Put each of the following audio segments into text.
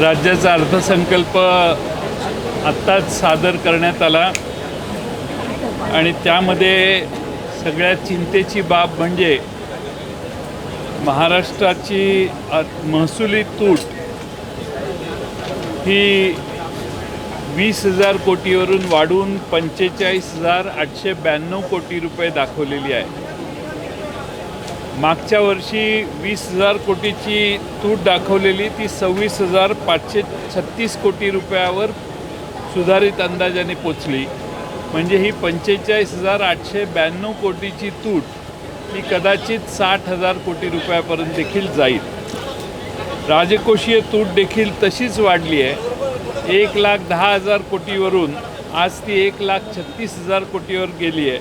राज्याचा अर्थसंकल्प आत्ताच सादर करण्यात आला. आणि त्यामध्ये सगळ्यात चिंतेची बाब म्हणजे महाराष्ट्राची महसुली तूट ही वीस हजार कोटीवरून वाढून पंचेचाळीस हजार आठशे ब्याण्णव कोटी रुपये दाखवलेली आहे. मागच्या वर्षी वीस हजार कोटीची तूट दाखवलेली ती सव्वीस हजार पाचशे छत्तीस कोटी रुपयावर सुधारित अंदाजाने पोचली. म्हणजे ही पंचेचाळीस हजार आठशे ब्याण्णव कोटीची तूट ही कदाचित साठ हजार कोटी रुपयापर्यंत देखील जाईल. राजकोषीय तूट देखील तशीच वाढली आहे. एक लाख दहा हजार कोटीवरून आज ती एक लाख छत्तीस हजार कोटीवर गेली आहे.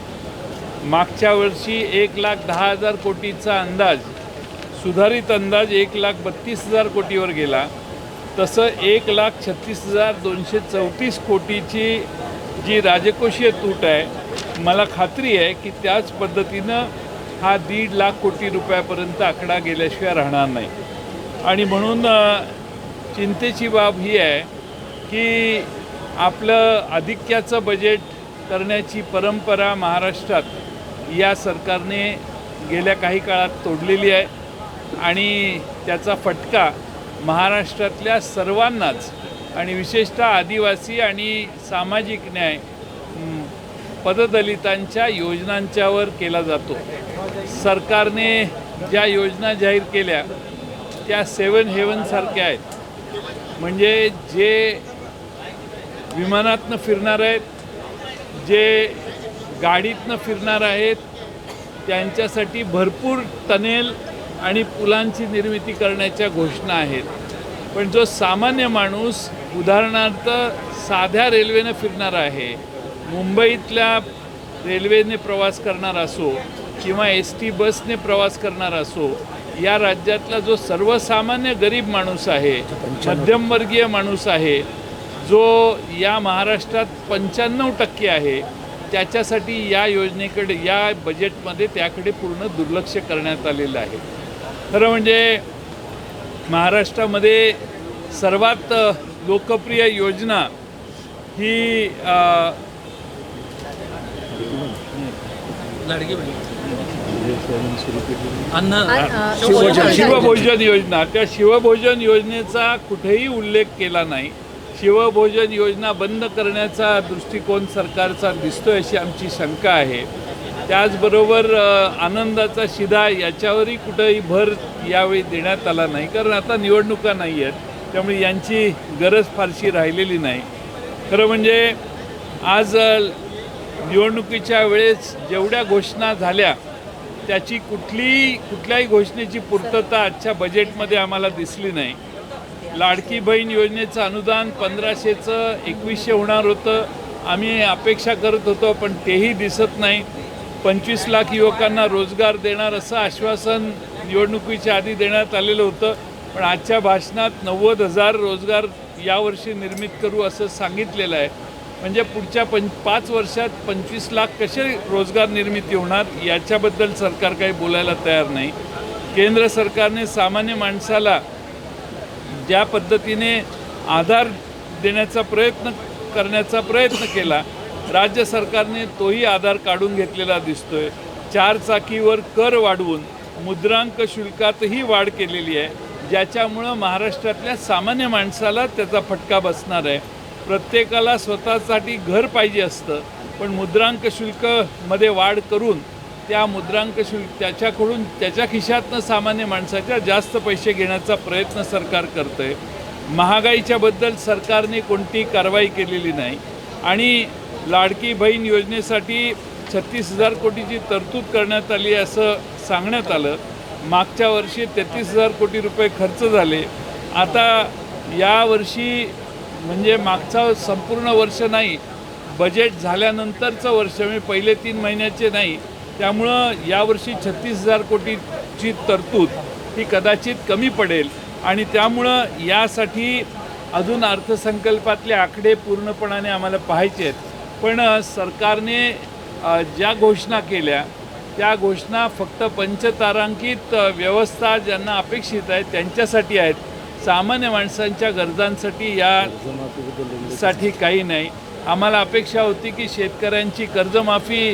मागच्या वर्षी एक लाख दहा हजार कोटीचा अंदाज सुधारित अंदाज एक लाख बत्तीस हजार कोटीवर गेला. तसं एक लाख छत्तीस हजार दोनशे चौतीस कोटीची जी राजकोषीय तूट आहे मला खात्री आहे की त्याच पद्धतीनं हा दीड लाख कोटी रुपयापर्यंत आकडा गेल्याशिवाय राहणार नाही. आणि म्हणून चिंतेची बाब ही आहे की आपलं आधिक्याचं बजेट करण्याची परंपरा महाराष्ट्रात या सरकारने गेल्या काही काळात तोडलेली आहे आणि त्याचा फटका महाराष्ट्रातल्या सर्वांनाच आणि विशेषतः आदिवासी आणि सामाजिक न्याय पददलितांच्या योजनांच्यावर केला जातो. सरकारने ज्या योजना जाहीर केल्या त्या सेवन हेवनसारख्या आहेत. म्हणजे जे विमानातनं फिरणार आहेत जे गाडीतनं फिरणार आहेत. त्यांच्यासाठी भरपूर टनेल आणि पुलांची निर्मिती करण्याच्या घोषणा आहेत. पण जो सामान्य माणूस उदाहरणार्थ साध्या रेल्वेनं फिरणार आहे मुंबईतल्या रेल्वेने प्रवास करणार असो किंवा एस टी बसने प्रवास करणार असो या राज्यातला जो सर्वसामान्य गरीब माणूस आहे मध्यमवर्गीय माणूस आहे जो या महाराष्ट्रात पंच्याण्णव टक्के आहे त्याच्यासाठी या योजनेकडे या बजेटमध्ये त्याकडे पूर्ण दुर्लक्ष करण्यात आलेलं आहे. खरं म्हणजे महाराष्ट्रामध्ये सर्वात लोकप्रिय योजना ही शिवभोजन योजना. त्या शिवभोजन योजनेचा कुठेही उल्लेख केला नाही. शिवभोजन योजना बंद करण्याचा दृष्टिकोन सरकारचा दिसतोय अशी आमची शंका आहे. त्याचबरोबर आनंदाचा शिधा याच्यावरही कुठंही भर यावेळी देण्यात आला नाही. कारण आता निवडणुका नाही आहेत त्यामुळे यांची गरज फारशी राहिलेली नाही. खरं म्हणजे आज निवडणुकीच्या वेळेस जेवढ्या घोषणा झाल्या त्याची कुठली कुठल्याही घोषणेची पूर्तता आजच्या बजेटमध्ये आम्हाला दिसली नाही. लाडकी बहीण योजनेचं अनुदान पंधराशेचं एकवीसशे होणार होतं. आम्ही अपेक्षा करत होतो पण तेही दिसत नाही. पंचवीस लाख युवकांना रोजगार देणार असं आश्वासन निवडणुकीच्या आधी देण्यात आलेलं होतं. पण आजच्या भाषणात नव्वद हजार रोजगार यावर्षी निर्मित करू असं सांगितलेलं आहे. म्हणजे पुढच्या पं पाच वर्षात पंचवीस लाख कसे रोजगार निर्मिती होणार याच्याबद्दल सरकार काही बोलायला तयार नाही. केंद्र सरकारने सामान्य माणसाला ज्या पद्धतीने आधार देण्याचा प्रयत्न करण्याचा प्रयत्न केला राज्य सरकारने तोही आधार काढून घेतलेला दिसतोय. चार चाकीवर कर वाढवून मुद्रांक शुल्कातही वाढ केलेली आहे. ज्याच्यामुळं महाराष्ट्रातल्या सामान्य माणसाला त्याचा फटका बसणार आहे. प्रत्येकाला स्वतःसाठी घर पाहिजे असतं पण मुद्रांक शुल्कमध्ये वाढ करून त्या मुद्रांक शुल्क त्याच्याकडून त्याच्या खिशातनं सामान्य माणसाच्या जास्त पैसे घेण्याचा प्रयत्न सरकार करतं आहे महागाईच्याबद्दल सरकारने कोणती कारवाई केलेली नाही. आणि लाडकी बहीण योजनेसाठी छत्तीस हजार कोटीची तरतूद करण्यात आली असं सांगण्यात आलं. मागच्या वर्षी तेहतीस हजार कोटी रुपये खर्च झाले. आता या वर्षी म्हणजे मागचा संपूर्ण वर्ष नाही बजेट झाल्यानंतरचं वर्ष म्हणजे पहिले तीन महिन्याचे नाही त्यामुळं यावर्षी छत्तीस हजार कोटीची तरतूद ही कदाचित कमी पडेल. आणि त्यामुळं यासाठी अजून अर्थसंकल्पातले आकडे पूर्णपणाने आम्हाला पाहायचे आहेत. पण सरकारने ज्या घोषणा केल्या त्या घोषणा फक्त पंचतारांकित व्यवस्था ज्यांना अपेक्षित आहे त्यांच्यासाठी आहेत. सामान्य माणसांच्या गरजांसाठी या साठी काही नाही. आम्हाला अपेक्षा होती की शेतकऱ्यांची कर्जमाफी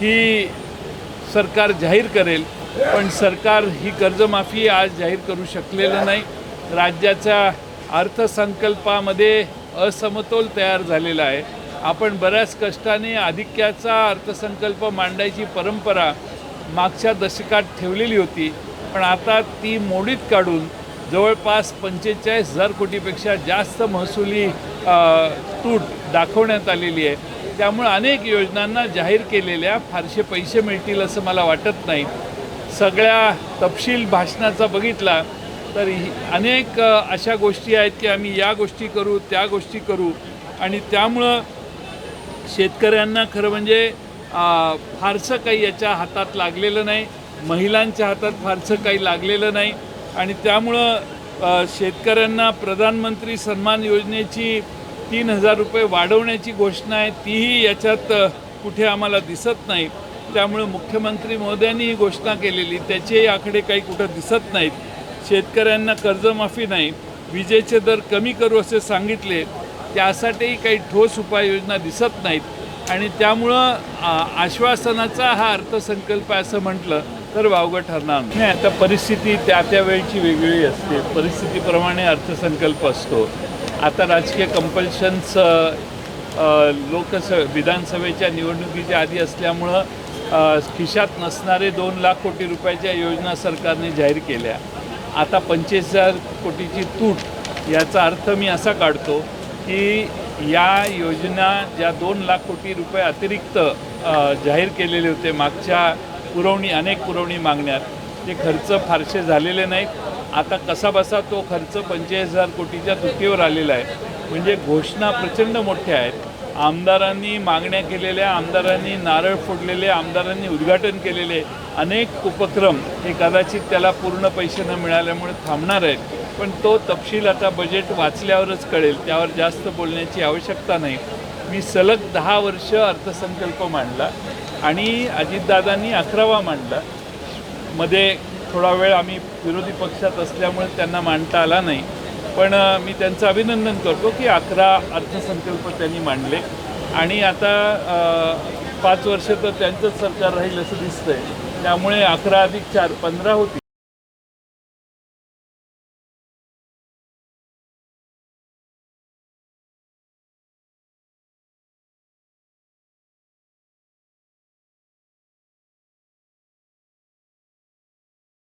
ही सरकार जाहीर करेल पण सरकार ही कर्जमाफी आज जाहीर करू शकलेलं नाही. राज्याच्या अर्थसंकल्पामध्ये असमतोल तयार झालेला आहे. आपण बऱ्याच कष्टाने आधिक्याचा अर्थसंकल्प मांडायची परंपरा मागच्या दशकात ठेवलेली होती पण आता ती मोडीत काढून जवळपास पंचेचाळीस हजार कोटीपेक्षा जास्त महसुली तूट दाखवण्यात आलेली आहे. त्यामुळं अनेक योजनांना जाहीर केलेल्या फारसे पैसे मिळतील असं मला वाटत नाही. सगळ्या तपशील भाषणाचा बघितला तर ही अनेक अशा गोष्टी आहेत की आम्ही या गोष्टी करू त्या गोष्टी करू. आणि त्यामुळं शेतकऱ्यांना खरं म्हणजे फारसं काही याच्या हातात लागलेलं नाही. महिलांच्या हातात फारसं काही लागलेलं नाही. आणि त्यामुळं शेतकऱ्यांना प्रधानमंत्री सन्मान योजनेची तीन हजार रुपये वाढवण्याची घोषणा आहे तीही याच्यात कुठे आम्हाला दिसत नाही त्यामुळे मुख्यमंत्री महोदयांनी ही घोषणा केलेली त्याचेही आकडे काही कुठं दिसत नाहीत. शेतकऱ्यांना कर्जमाफी नाही विजेचे दर कमी करू असे सांगितले त्यासाठीही काही ठोस उपाययोजना दिसत नाहीत. आणि त्यामुळं आश्वासनाचा हा अर्थसंकल्प आहे असं म्हटलं तर वावगं ठरणार नाही. आता परिस्थिती त्या त्या वेळची असते. परिस्थितीप्रमाणे अर्थसंकल्प असतो. आता राजकीय कंपल्शन्स लोकस विधानसभेच्या निवडणुकीच्या आधी असल्यामुळं खिशात नसणारे दोन लाख कोटी रुपयाच्या योजना सरकारने जाहीर केल्या. आता पंचवीस हजार कोटीची तूट याचा अर्थ मी असा काढतो की या योजना ज्या दोन लाख कोटी रुपये अतिरिक्त जाहीर केलेले होते मागच्या पुरवणी अनेक पुरवणी मागण्यात ते खर्च फारसे झालेले नाहीत. आता कसा बसा तो खर्च पंचेचाळीस हजार कोटीच्या तुटीवर आलेला आहे. म्हणजे घोषणा प्रचंड मोठ्या आहेत. आमदारांनी मागण्या केलेल्या आमदारांनी नारळ फोडलेले आमदारांनी उद्घाटन केलेले अनेक उपक्रम हे कदाचित त्याला पूर्ण पैसे न मिळाल्यामुळे थांबणार आहेत. पण तो तपशील आता बजेट वाचल्यावरच कळेल. त्यावर जास्त बोलण्याची आवश्यकता नाही. मी सलग दहा वर्ष अर्थसंकल्प मांडला आणि अजितदादांनी अकरावा मांडला. मध्ये थोडा वेळ आम्ही विरोधी पक्षात असल्यामुळे त्यांना मांडता आला नाही. पण मी त्यांचं अभिनंदन करतो की अकरा अर्थसंकल्प त्यांनी मांडले. आणि आता पाच वर्ष तर त्यांचंच सरकार राहील असं दिसतंय. त्यामुळे अकरा अधिक चार पंधरा होती